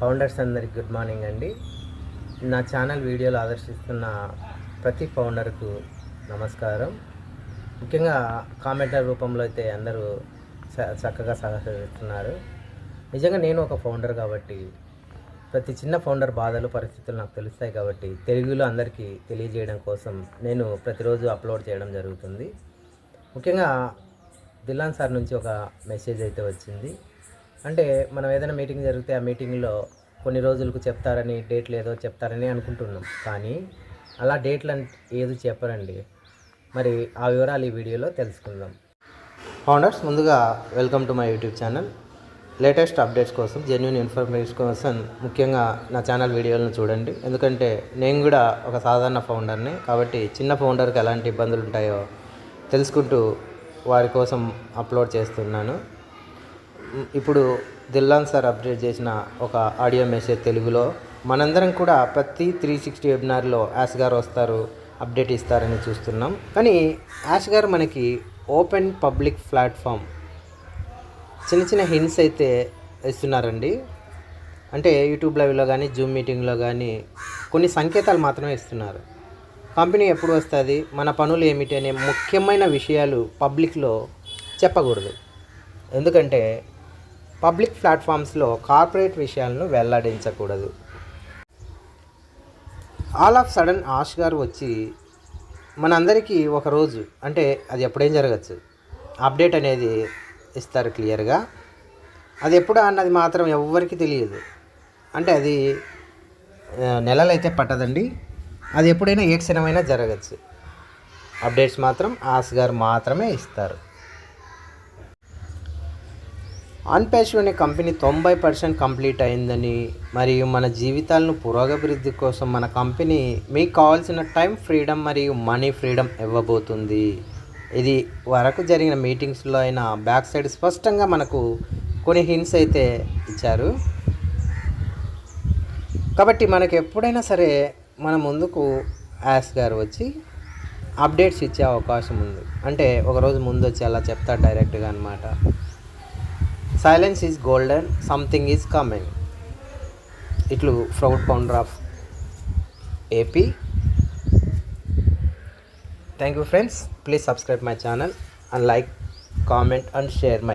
Founders అందరికి good morning అండి నా ఛానల్ వీడియోలు ఆదర్శిస్తున్న ప్రతి ఫౌండర్కు నమస్కారం ముఖ్యంగా కామెంటర్ రూపంలో అయితే అందరూ చక్కగా సహకరిస్తున్నారు నిజంగా నేను ఒక ఫౌండర్ కాబట్టి ప్రతి చిన్న ఫౌండర్ బాధలు పరిస్థితులు నాకు తెలుస్తాయి కాబట్టి తెలుగులో అందరికీ తెలియజేయడం కోసం నేను ప్రతిరోజు అప్లోడ్ చేయడం జరుగుతుంది ముఖ్యంగా దిలాన్ సార్ నుంచి ఒక మెసేజ్ అయితే వచ్చింది అంటే మనం ఏదైనా మీటింగ్ జరిగితే ఆ మీటింగ్లో కొన్ని రోజులకు చెప్తారని డేట్లు ఏదో చెప్తారని అనుకుంటున్నాం కానీ అలా డేట్లు ఏదో చెప్పరండి మరి ఆ వివరాలు ఈ వీడియోలో తెలుసుకుందాం ఫౌండర్స్ ముందుగా welcome to my YouTube channel latest updates కోసం జెన్యున్ ఇన్ఫర్మేషన్ కోసం ముఖ్యంగా నా ఛానల్ వీడియోలను చూడండి ఎందుకంటే నేను కూడా ఒక సాధారణ ఫౌండర్ని కాబట్టి చిన్న ఫౌండర్కి ఎలాంటి ఇబ్బందులు ఉంటాయో తెలుసుకుంటూ వారి కోసం అప్లోడ్ చేస్తున్నాను ఇప్పుడు దిల్లాన్ సార్ అప్డేట్ చేసిన ఒక ఆడియో మెసేజ్ తెలుగులో మనందరం కూడా ప్రతి త్రీ సిక్స్టీ వెబినార్లో యాష్ గారు వస్తారు అప్డేట్ ఇస్తారని చూస్తున్నాం కానీ యాష్ గారు మనకి ఓపెన్ పబ్లిక్ ప్లాట్ఫామ్ చిన్న చిన్న హింట్స్ అయితే ఇస్తున్నారండి అంటే యూట్యూబ్ లైవ్లో కానీ జూమ్ మీటింగ్లో కానీ కొన్ని సంకేతాలు మాత్రమే ఇస్తున్నారు కంపెనీ ఎప్పుడు వస్తుంది మన పనులు ఏమిటి అనే ముఖ్యమైన విషయాలు పబ్లిక్లో చెప్పకూడదు ఎందుకంటే పబ్లిక్ ప్లాట్ఫామ్స్లో కార్పొరేట్ విషయాలను వెల్లడించకూడదు ఆల్ ఆఫ్ సడన్ ఆష్ గారు వచ్చి మనందరికీ ఒకరోజు అంటే అది ఎప్పుడేం జరగచ్చు అప్డేట్ అనేది ఇస్తారు క్లియర్గా అది ఎప్పుడా అన్నది మాత్రం ఎవరికి తెలియదు అంటే అది నెలలైతే పట్టదండి అది ఎప్పుడైనా ఏ క్షణమైనా జరగచ్చు అప్డేట్స్ మాత్రం ఆస్ గారు మాత్రమే ఇస్తారు అన్పేషన్ అనే కంపెనీ తొంభై పర్సెంట్ కంప్లీట్ అయిందని మరియు మన జీవితాలను పురోగభివృద్ధి కోసం మన కంపెనీ మీకు కావాల్సిన టైం ఫ్రీడమ్ మరియు మనీ ఫ్రీడమ్ ఇవ్వబోతుంది ఇది వరకు జరిగిన మీటింగ్స్లో అయినా బ్యాక్ సైడ్ స్పష్టంగా మనకు కొన్ని హింట్స్ అయితే ఇచ్చారు కాబట్టి మనకు ఎప్పుడైనా సరే మన ముందుకు యాస్ గారు వచ్చి అప్డేట్స్ ఇచ్చే అవకాశం ఉంది అంటే ఒకరోజు ముందు వచ్చి అలా చెప్తారు డైరెక్ట్గా అనమాట Silence is golden, something is coming. Itlu Proud Founder of AP. Thank you friends. Please subscribe my channel and like, comment and share my